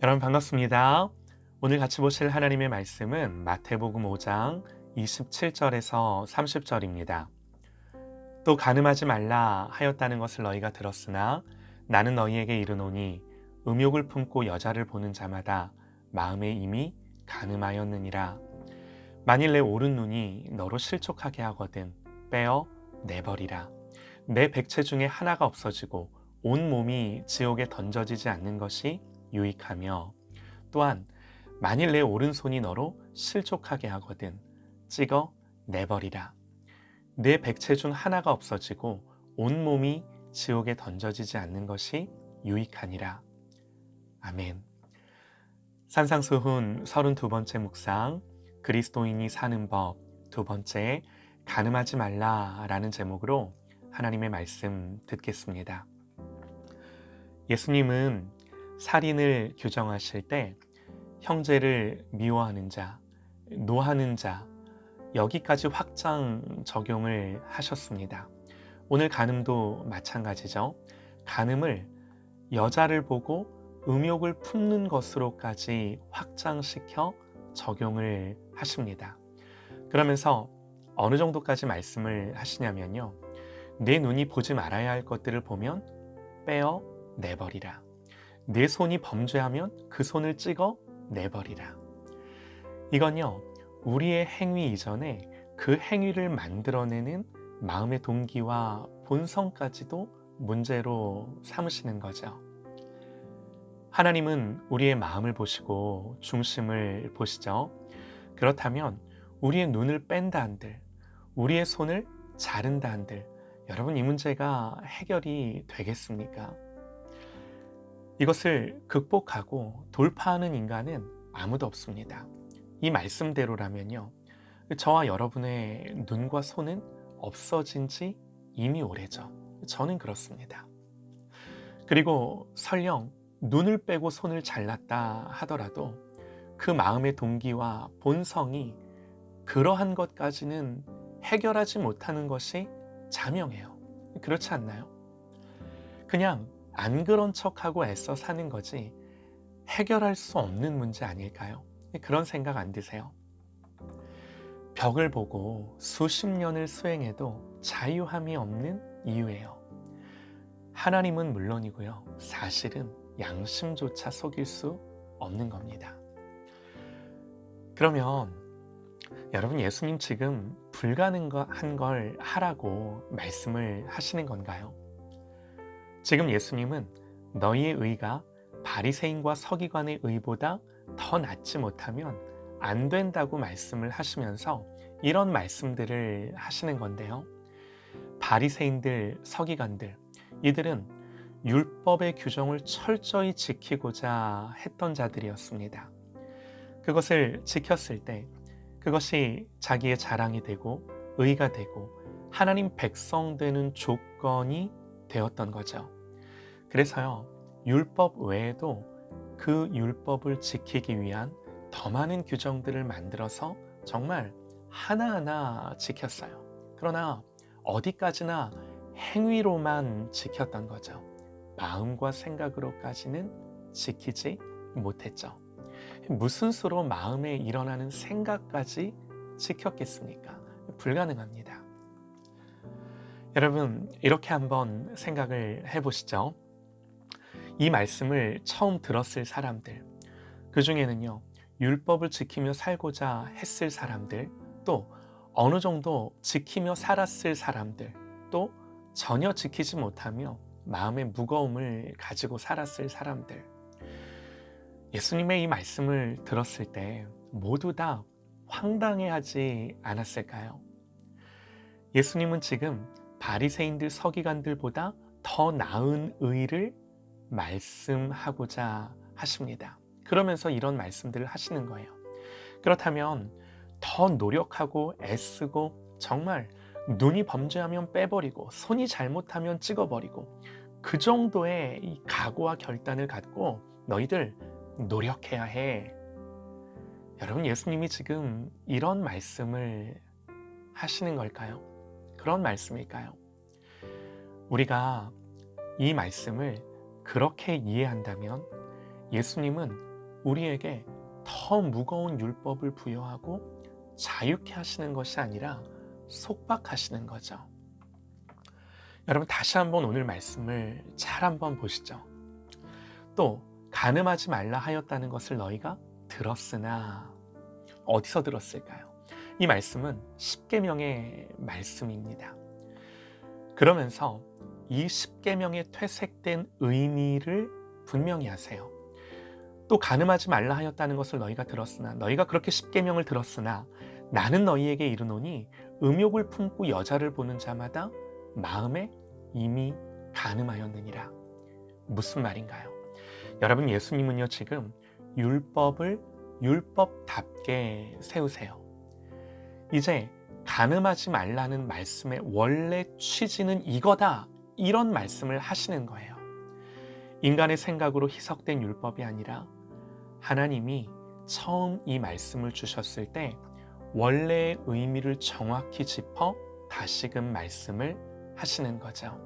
여러분 반갑습니다. 오늘 같이 보실 하나님의 말씀은 마태복음 5장 27절에서 30절입니다. 또 가늠하지 말라 하였다는 것을 너희가 들었으나 나는 너희에게 이르노니 음욕을 품고 여자를 보는 자마다 마음에 이미 가늠하였느니라. 만일 내 오른 눈이 너로 실족하게 하거든 빼어 내버리라. 내 백체 중에 하나가 없어지고 온 몸이 지옥에 던져지지 않는 것이 유익하며 또한 만일 내 오른손이 너로 실족하게 하거든 찍어 내버리라. 내 백체 중 하나가 없어지고 온 몸이 지옥에 던져지지 않는 것이 유익하니라. 아멘. 산상수훈 32번째 묵상 그리스도인이 사는 법 두 번째 가늠하지 말라라는 제목으로 하나님의 말씀 듣겠습니다. 예수님은 살인을 규정하실 때 형제를 미워하는 자, 노하는 자, 여기까지 확장 적용을 하셨습니다. 오늘 간음도 마찬가지죠. 간음을 여자를 보고 음욕을 품는 것으로까지 확장시켜 적용을 하십니다. 그러면서 어느 정도까지 말씀을 하시냐면요. 내 눈이 보지 말아야 할 것들을 보면 빼어 내버리라. 내 손이 범죄하면 그 손을 찍어 내버리라. 이건요, 우리의 행위 이전에 그 행위를 만들어내는 마음의 동기와 본성까지도 문제로 삼으시는 거죠. 하나님은 우리의 마음을 보시고 중심을 보시죠. 그렇다면 우리의 눈을 뺀다 한들, 우리의 손을 자른다 한들, 여러분 이 문제가 해결이 되겠습니까? 이것을 극복하고 돌파하는 인간은 아무도 없습니다. 이 말씀대로라면요. 저와 여러분의 눈과 손은 없어진 지 이미 오래죠. 저는 그렇습니다. 그리고 설령 눈을 빼고 손을 잘랐다 하더라도 그 마음의 동기와 본성이 그러한 것까지는 해결하지 못하는 것이 자명해요. 그렇지 않나요? 그냥 안 그런 척하고 애써 사는 거지 해결할 수 없는 문제 아닐까요? 그런 생각 안 드세요? 벽을 보고 수십 년을 수행해도 자유함이 없는 이유예요. 하나님은 물론이고요. 사실은 양심조차 속일 수 없는 겁니다. 그러면 여러분 예수님 지금 불가능한 걸 하라고 말씀을 하시는 건가요? 지금 예수님은 너희의 의가 바리새인과 서기관의 의보다 더 낫지 못하면 안 된다고 말씀을 하시면서 이런 말씀들을 하시는 건데요. 바리새인들, 서기관들 이들은 율법의 규정을 철저히 지키고자 했던 자들이었습니다. 그것을 지켰을 때 그것이 자기의 자랑이 되고 의가 되고 하나님 백성 되는 조건이 되었던 거죠. 그래서요, 율법 외에도 그 율법을 지키기 위한 더 많은 규정들을 만들어서 정말 하나하나 지켰어요. 그러나 어디까지나 행위로만 지켰던 거죠. 마음과 생각으로까지는 지키지 못했죠. 무슨 수로 마음에 일어나는 생각까지 지켰겠습니까? 불가능합니다. 여러분, 이렇게 한번 생각을 해보시죠. 이 말씀을 처음 들었을 사람들, 그 중에는요, 율법을 지키며 살고자 했을 사람들, 또 어느 정도 지키며 살았을 사람들, 또 전혀 지키지 못하며 마음의 무거움을 가지고 살았을 사람들. 예수님의 이 말씀을 들었을 때 모두 다 황당해 하지 않았을까요? 예수님은 지금 바리새인들 서기관들보다 더 나은 의를 말씀하고자 하십니다. 그러면서 이런 말씀들을 하시는 거예요. 그렇다면 더 노력하고 애쓰고 정말 눈이 범죄하면 빼버리고 손이 잘못하면 찍어버리고 그 정도의 이 각오와 결단을 갖고 너희들 노력해야 해. 여러분 예수님이 지금 이런 말씀을 하시는 걸까요? 그런 말씀일까요? 우리가 이 말씀을 그렇게 이해한다면 예수님은 우리에게 더 무거운 율법을 부여하고 자유케 하시는 것이 아니라 속박하시는 거죠. 여러분 다시 한번 오늘 말씀을 잘 한번 보시죠. 또 간음하지 말라 하였다는 것을 너희가 들었으나 어디서 들었을까요? 이 말씀은 십계명의 말씀입니다. 그러면서 이 십계명의 퇴색된 의미를 분명히 하세요. 또 간음하지 말라 하였다는 것을 너희가 들었으나 너희가 그렇게 십계명을 들었으나 나는 너희에게 이르노니 음욕을 품고 여자를 보는 자마다 마음에 이미 간음하였느니라. 무슨 말인가요? 여러분 예수님은요 지금 율법을 율법답게 세우세요. 이제 간음하지 말라는 말씀의 원래 취지는 이거다. 이런 말씀을 하시는 거예요. 인간의 생각으로 희석된 율법이 아니라 하나님이 처음 이 말씀을 주셨을 때 원래의 의미를 정확히 짚어 다시금 말씀을 하시는 거죠.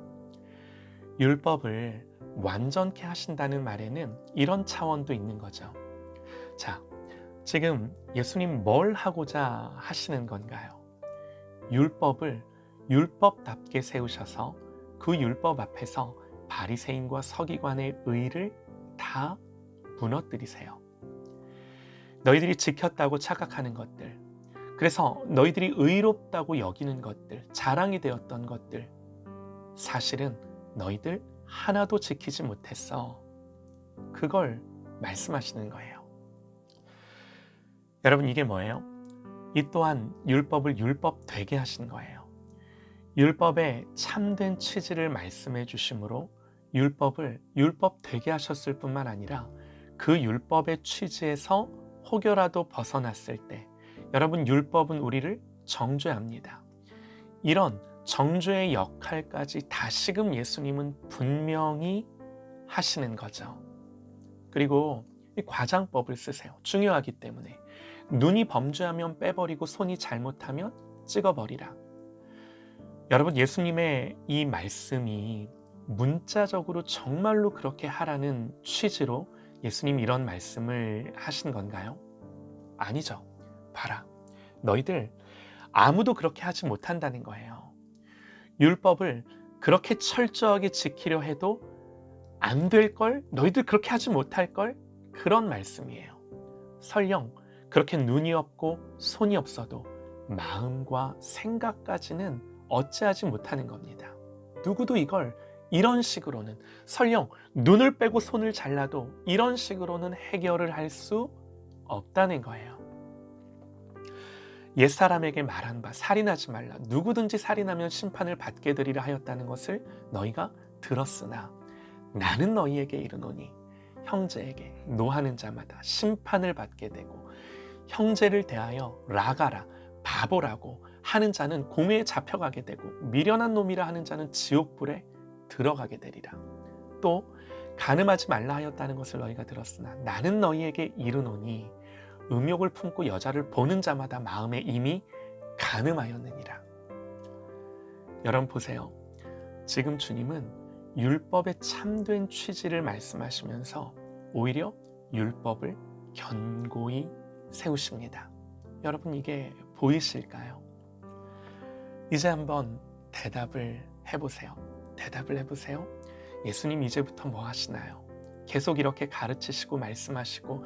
율법을 완전케 하신다는 말에는 이런 차원도 있는 거죠. 자, 지금 예수님 뭘 하고자 하시는 건가요? 율법을 율법답게 세우셔서 그 율법 앞에서 바리새인과 서기관의 의를 다 무너뜨리세요. 너희들이 지켰다고 착각하는 것들, 그래서 너희들이 의롭다고 여기는 것들, 자랑이 되었던 것들, 사실은 너희들 하나도 지키지 못했어. 그걸 말씀하시는 거예요. 여러분, 이게 뭐예요? 이 또한 율법을 율법 되게 하신 거예요. 율법의 참된 취지를 말씀해 주심으로 율법을 율법 되게 하셨을 뿐만 아니라 그 율법의 취지에서 혹여라도 벗어났을 때 여러분 율법은 우리를 정죄합니다. 이런 정죄의 역할까지 다시금 예수님은 분명히 하시는 거죠. 그리고 이 과장법을 쓰세요. 중요하기 때문에 눈이 범죄하면 빼버리고 손이 잘못하면 찍어버리라. 여러분 예수님의 이 말씀이 문자적으로 정말로 그렇게 하라는 취지로 예수님 이런 말씀을 하신 건가요? 아니죠. 봐라. 너희들 아무도 그렇게 하지 못한다는 거예요. 율법을 그렇게 철저하게 지키려 해도 안 될 걸? 너희들 그렇게 하지 못할 걸? 그런 말씀이에요. 설령 그렇게 눈이 없고 손이 없어도 마음과 생각까지는 어찌하지 못하는 겁니다. 누구도 이걸 이런 식으로는 설령 눈을 빼고 손을 잘라도 이런 식으로는 해결을 할 수 없다는 거예요. 옛사람에게 말한 바 살인하지 말라 누구든지 살인하면 심판을 받게 되리라 하였다는 것을 너희가 들었으나 나는 너희에게 이르노니 형제에게 노하는 자마다 심판을 받게 되고 형제를 대하여 라가라 바보라고 하는 자는 공회에 잡혀가게 되고 미련한 놈이라 하는 자는 지옥불에 들어가게 되리라. 또 간음하지 말라 하였다는 것을 너희가 들었으나 나는 너희에게 이르노니 음욕을 품고 여자를 보는 자마다 마음에 이미 간음하였느니라. 여러분 보세요. 지금 주님은 율법의 참된 취지를 말씀하시면서 오히려 율법을 견고히 세우십니다. 여러분 이게 보이실까요? 이제 한번 대답을 해보세요. 대답을 해보세요. 예수님 이제부터 뭐 하시나요? 계속 이렇게 가르치시고 말씀하시고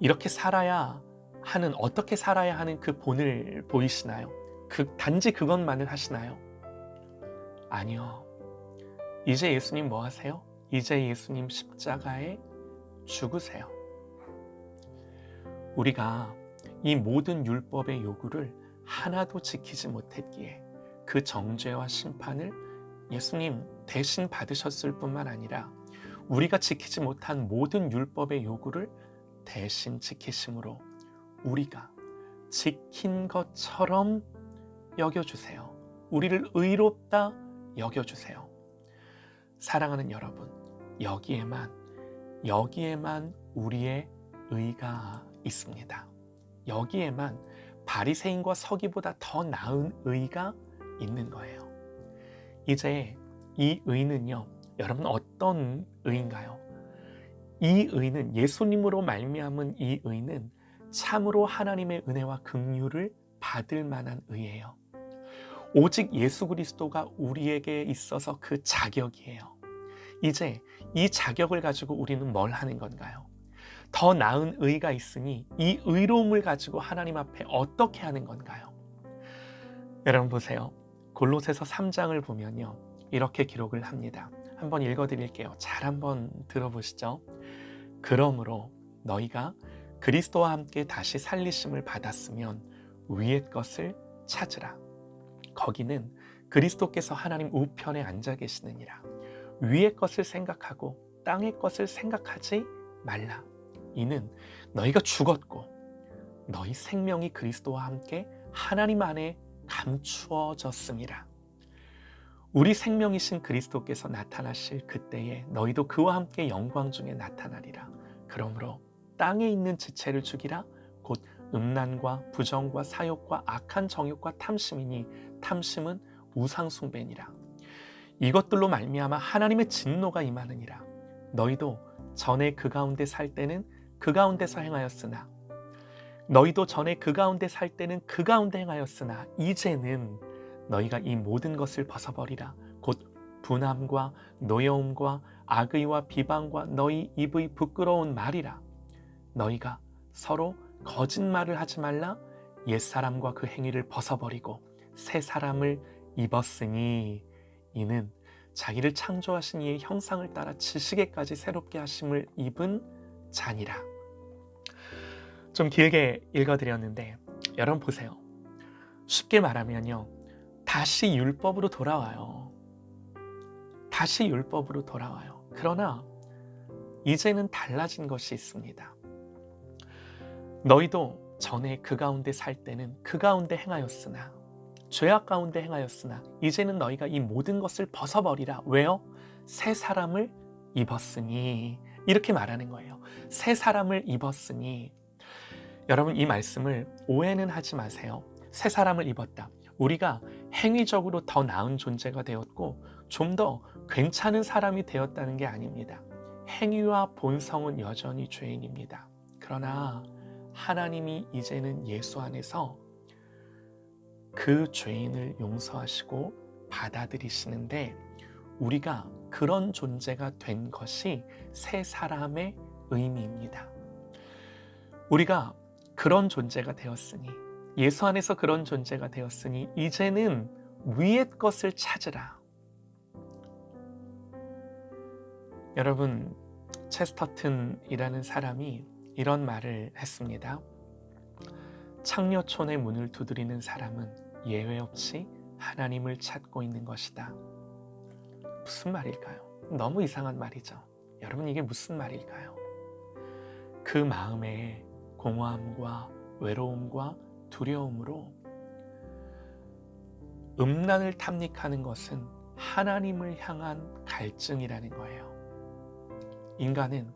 이렇게 살아야 하는 어떻게 살아야 하는 그 본을 보이시나요? 그 단지 그것만을 하시나요? 아니요. 이제 예수님 뭐 하세요? 이제 예수님 십자가에 죽으세요. 우리가 이 모든 율법의 요구를 하나도 지키지 못했기에 그 정죄와 심판을 예수님 대신 받으셨을 뿐만 아니라 우리가 지키지 못한 모든 율법의 요구를 대신 지키심으로 우리가 지킨 것처럼 여겨주세요. 우리를 의롭다 여겨주세요. 사랑하는 여러분, 여기에만, 여기에만 우리의 의가 있습니다. 여기에만 바리새인과 서기보다 더 나은 의가 있는 거예요. 이제 이 의는요, 여러분 어떤 의인가요? 이 의는 예수님으로 말미암은 이 의는 참으로 하나님의 은혜와 긍휼을 받을 만한 의예요. 오직 예수 그리스도가 우리에게 있어서 그 자격이에요. 이제 이 자격을 가지고 우리는 뭘 하는 건가요? 더 나은 의가 있으니 이 의로움을 가지고 하나님 앞에 어떻게 하는 건가요? 여러분 보세요. 골로새서 3장을 보면요. 이렇게 기록을 합니다. 한번 읽어 드릴게요. 잘 한번 들어보시죠. 그러므로 너희가 그리스도와 함께 다시 살리심을 받았으면 위의 것을 찾으라. 거기는 그리스도께서 하나님 우편에 앉아 계시느니라. 위의 것을 생각하고 땅의 것을 생각하지 말라. 이는 너희가 죽었고 너희 생명이 그리스도와 함께 하나님 안에 감추어졌습니다. 우리 생명이신 그리스도께서 나타나실 그때에 너희도 그와 함께 영광 중에 나타나리라. 그러므로 땅에 있는 지체를 죽이라. 곧 음란과 부정과 사욕과 악한 정욕과 탐심이니 탐심은 우상 숭배니라. 이것들로 말미암아 하나님의 진노가 임하느니라. 너희도 전에 그 가운데 살 때는 그 가운데서 행하였으나 너희도 전에 그 가운데 살 때는 그 가운데 행하였으나 이제는 너희가 이 모든 것을 벗어버리라. 곧 분함과 노여움과 악의와 비방과 너희 입의 부끄러운 말이라. 너희가 서로 거짓말을 하지 말라. 옛사람과 그 행위를 벗어버리고 새 사람을 입었으니 이는 자기를 창조하신 이의 형상을 따라 지식에까지 새롭게 하심을 입은 자니라. 좀 길게 읽어드렸는데 여러분 보세요. 쉽게 말하면요. 다시 율법으로 돌아와요. 다시 율법으로 돌아와요. 그러나 이제는 달라진 것이 있습니다. 너희도 전에 그 가운데 살 때는 그 가운데 행하였으나 죄악 가운데 행하였으나 이제는 너희가 이 모든 것을 벗어버리라. 왜요? 새 사람을 입었으니 이렇게 말하는 거예요. 새 사람을 입었으니 여러분 이 말씀을 오해는 하지 마세요. 새 사람을 입었다. 우리가 행위적으로 더 나은 존재가 되었고 좀 더 괜찮은 사람이 되었다는 게 아닙니다. 행위와 본성은 여전히 죄인입니다. 그러나 하나님이 이제는 예수 안에서 그 죄인을 용서하시고 받아들이시는데 우리가 그런 존재가 된 것이 새 사람의 의미입니다. 우리가 그런 존재가 되었으니 예수 안에서 그런 존재가 되었으니 이제는 위의 것을 찾으라. 여러분 체스터튼이라는 사람이 이런 말을 했습니다. 창녀촌의 문을 두드리는 사람은 예외 없이 하나님을 찾고 있는 것이다. 무슨 말일까요? 너무 이상한 말이죠. 여러분 이게 무슨 말일까요? 그 마음에 공허함과 외로움과 두려움으로 음란을 탐닉하는 것은 하나님을 향한 갈증이라는 거예요. 인간은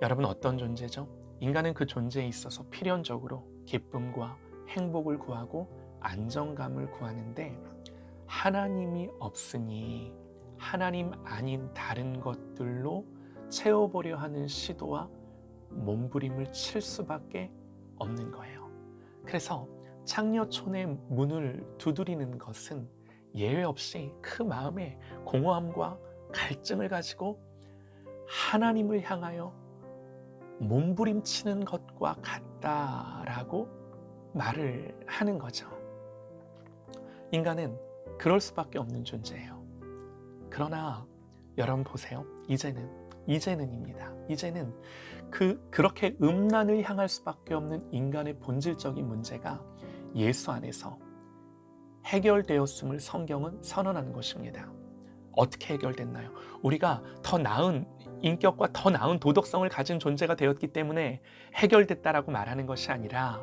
여러분 어떤 존재죠? 인간은 그 존재에 있어서 필연적으로 기쁨과 행복을 구하고 안정감을 구하는데 하나님이 없으니 하나님 아닌 다른 것들로 채워보려 하는 시도와 몸부림을 칠 수밖에 없는 거예요. 그래서 창녀촌의 문을 두드리는 것은 예외 없이 그 마음에 공허함과 갈증을 가지고 하나님을 향하여 몸부림치는 것과 같다라고 말을 하는 거죠. 인간은 그럴 수밖에 없는 존재예요. 그러나 여러분 보세요. 이제는 이제는입니다. 이제는 그 그렇게 음란을 향할 수밖에 없는 인간의 본질적인 문제가 예수 안에서 해결되었음을 성경은 선언하는 것입니다. 어떻게 해결됐나요? 우리가 더 나은 인격과 더 나은 도덕성을 가진 존재가 되었기 때문에 해결됐다라고 말하는 것이 아니라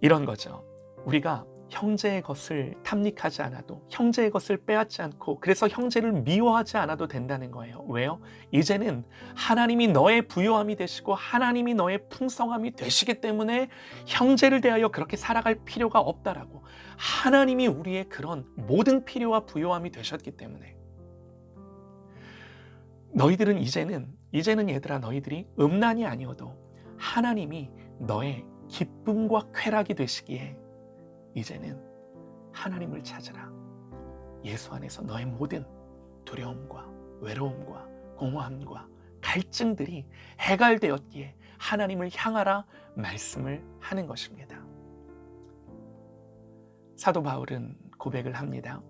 이런 거죠. 우리가 형제의 것을 탐닉하지 않아도 형제의 것을 빼앗지 않고 그래서 형제를 미워하지 않아도 된다는 거예요. 왜요? 이제는 하나님이 너의 부요함이 되시고 하나님이 너의 풍성함이 되시기 때문에 형제를 대하여 그렇게 살아갈 필요가 없다라고 하나님이 우리의 그런 모든 필요와 부요함이 되셨기 때문에 너희들은 이제는 이제는 얘들아 너희들이 음란이 아니어도 하나님이 너의 기쁨과 쾌락이 되시기에 이제는 하나님을 찾으라. 예수 안에서 너의 모든 두려움과 외로움과 공허함과 갈증들이 해갈되었기에 하나님을 향하라 말씀을 하는 것입니다. 사도 바울은 고백을 합니다.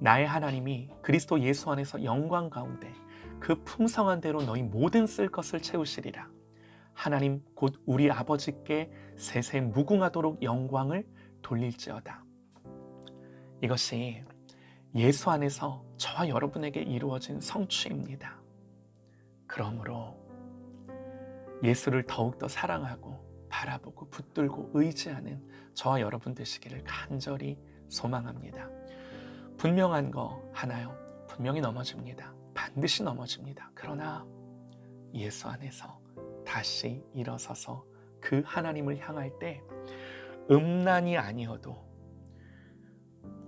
나의 하나님이 그리스도 예수 안에서 영광 가운데 그 풍성한 대로 너희 모든 쓸 것을 채우시리라. 하나님 곧 우리 아버지께 세세 무궁하도록 영광을 돌릴지어다. 이것이 예수 안에서 저와 여러분에게 이루어진 성취입니다. 그러므로 예수를 더욱더 사랑하고 바라보고 붙들고 의지하는 저와 여러분 되시기를 간절히 소망합니다. 분명한 거 하나요. 분명히 넘어집니다. 반드시 넘어집니다. 그러나 예수 안에서 다시 일어서서 그 하나님을 향할 때 음란이 아니어도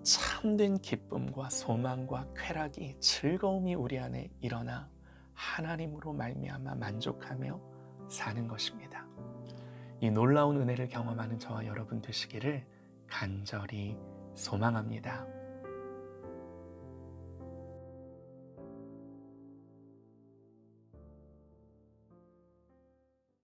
참된 기쁨과 소망과 쾌락이 즐거움이 우리 안에 일어나 하나님으로 말미암아 만족하며 사는 것입니다. 이 놀라운 은혜를 경험하는 저와 여러분 되시기를 간절히 소망합니다.